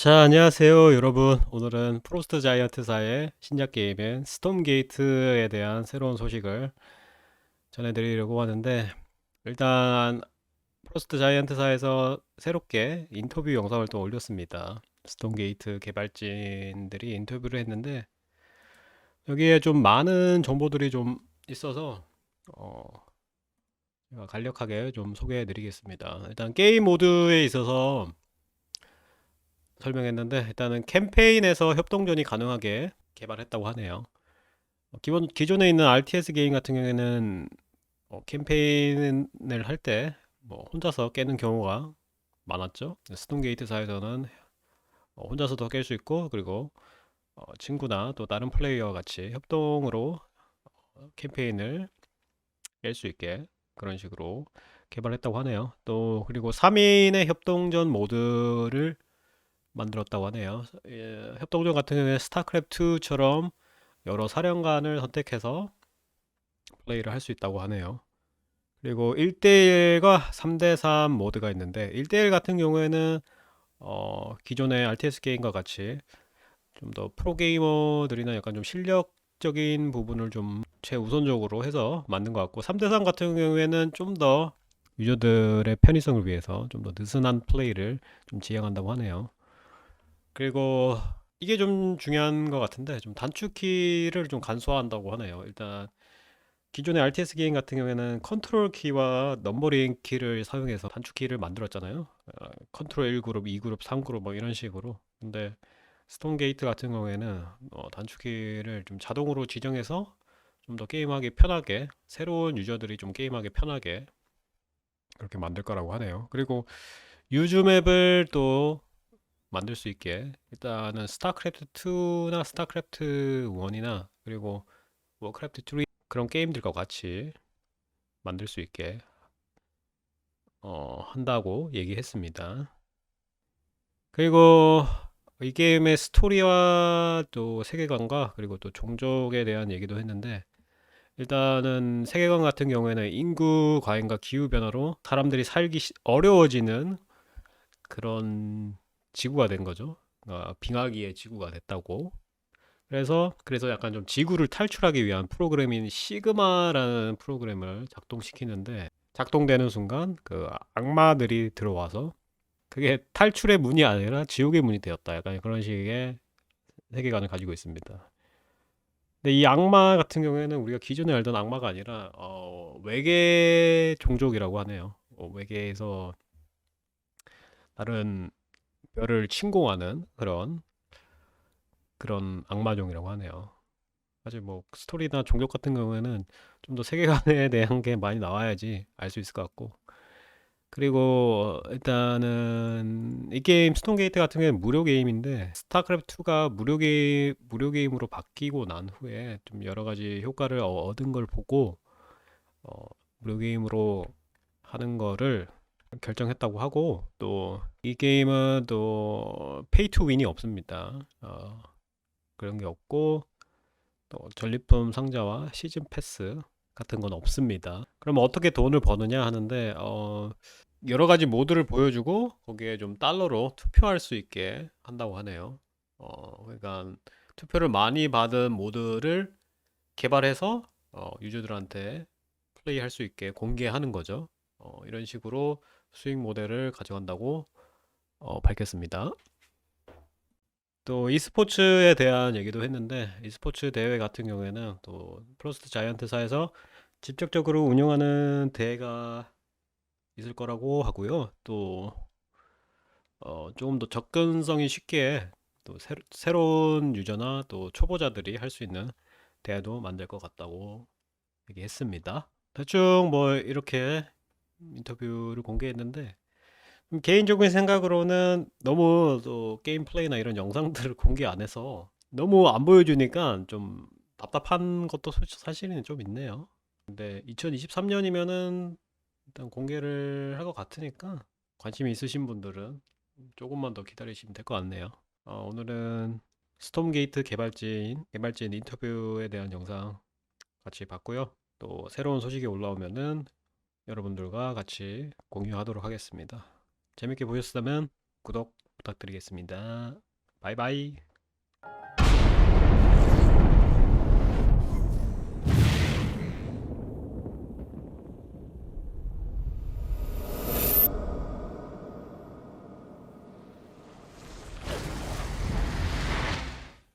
자, 안녕하세요, 여러분. 오늘은 프로스트 자이언트사의 신작 게임인 스톰게이트에 대한 새로운 소식을 전해드리려고 하는데, 일단 프로스트 자이언트사에서 새롭게 인터뷰 영상을 또 올렸습니다. 스톰게이트 개발진들이 인터뷰를 했는데, 여기에 좀 많은 정보들이 좀 있어서, 어, 간략하게 좀 소개해드리겠습니다. 일단 게임 모드에 있어서 설명했는데 일단은 캠페인에서 협동전이 가능하게 개발했다고 하네요. 어, 기본 기존에 있는 RTS 게임 같은 경우에는 어, 캠페인을 할 때 뭐 혼자서 깨는 경우가 많았죠. 스톤게이트사에서는 어, 혼자서도 깰 수 있고 그리고 어, 친구나 또 다른 플레이어와 같이 협동으로 어, 캠페인을 깰 수 있게 그런 식으로 개발했다고 하네요. 또 그리고 3인의 협동전 모드를 만들었다고 하네요. 예, 협동전 같은 경우에 스타크래프트2처럼 여러 사령관을 선택해서 플레이를 할 수 있다고 하네요. 그리고 1대1과 3대3 모드가 있는데 1대1 같은 경우에는 어, 기존의 RTS 게임과 같이 좀 더 프로게이머들이나 약간 좀 실력적인 부분을 좀 최우선적으로 해서 만든 것 같고 3대3 같은 경우에는 좀 더 유저들의 편의성을 위해서 좀 더 느슨한 플레이를 좀 지향한다고 하네요. 그리고 이게 좀 중요한 것 같은데 좀 단축키를 좀 간소화한다고 하네요. 일단 기존의 RTS 게임 같은 경우에는 컨트롤 키와 넘버링 키를 사용해서 단축키를 만들었잖아요. 어, 컨트롤 1그룹, 2그룹, 3그룹 뭐 이런 식으로. 근데 스톤 게이트 같은 경우에는 어, 단축키를 좀 자동으로 지정해서 좀 더 게임하기 편하게 새로운 유저들이 좀 게임하기 편하게 그렇게 만들 거라고 하네요. 그리고 유즈 맵을 또 만들 수 있게 일단은 스타크래프트 2나 스타크래프트 1이나 그리고 워크래프트 3 그런 게임들과 같이 만들 수 있게 어, 한다고 얘기했습니다. 그리고 이 게임의 스토리와 또 세계관과 그리고 또 종족에 대한 얘기도 했는데 일단은 세계관 같은 경우에는 인구 과잉과 기후 변화로 사람들이 살기 시- 어려워지는 그런 지구가 된 거죠. 어, 빙하기의 지구가 됐다고. 그래서 그래서 약간 좀 지구를 탈출하기 위한 프로그램인 시그마라는 프로그램을 작동시키는데 작동되는 순간 그 악마들이 들어와서 그게 탈출의 문이 아니라 지옥의 문이 되었다. 약간 그런 식의 세계관을 가지고 있습니다. 근데 이 악마 같은 경우에는 우리가 기존에 알던 악마가 아니라 어, 외계 종족이라고 하네요. 어, 외계에서 다른 별을 침공하는 그런 그런 악마종이라고 하네요. 사실 뭐 스토리나 종족 같은 경우에는 좀 더 세계관에 대한 게 많이 나와야지 알 수 있을 것 같고 그리고 일단은 이 게임 스톤 게이트 같은 경우는 무료 게임인데 스타크래프트 2가 무료 게임 무료 게임으로 바뀌고 난 후에 좀 여러 가지 효과를 어- 얻은 걸 보고 어, 무료 게임으로 하는 거를 결정했다고 하고 또 이 게임은 또 페이 투 윈이 없습니다. 어, 그런 게 없고 또 전리품 상자와 시즌 패스 같은 건 없습니다. 그럼 어떻게 돈을 버느냐 하는데 어, 여러 가지 모드를 보여주고 거기에 좀 달러로 투표할 수 있게 한다고 하네요. 어, 그러니까 투표를 많이 받은 모드를 개발해서 어, 유저들한테 플레이할 수 있게 공개하는 거죠. 어, 이런 식으로 수익 모델을 가져간다고 어, 밝혔습니다. 또 e스포츠에 대한 얘기도 했는데 e스포츠 대회 같은 경우에는 또 프로스트 자이언트사에서 직접적으로 운영하는 대회가 있을 거라고 하고요. 또 어, 조금 더 접근성이 쉽게 또 새, 새로운 유저나 또 초보자들이 할 수 있는 대회도 만들 것 같다고 얘기했습니다. 대충 뭐 이렇게 인터뷰를 공개했는데 음, 개인적인 생각으로는 너무 또 게임 플레이나 이런 영상들을 공개 안 해서 너무 안 보여주니까 좀 답답한 것도 솔- 사실은 좀 있네요. 근데 2023년이면은 일단 공개를 할 것 같으니까 관심이 있으신 분들은 조금만 더 기다리시면 될 것 같네요. 어, 오늘은 스톰게이트 개발진 개발진 인터뷰에 대한 영상 같이 봤고요. 또 새로운 소식이 올라오면은 여러분들과 같이 공유하도록 하겠습니다. 재밌게 보셨다면 구독, 부탁드리겠습니다. 바이바이.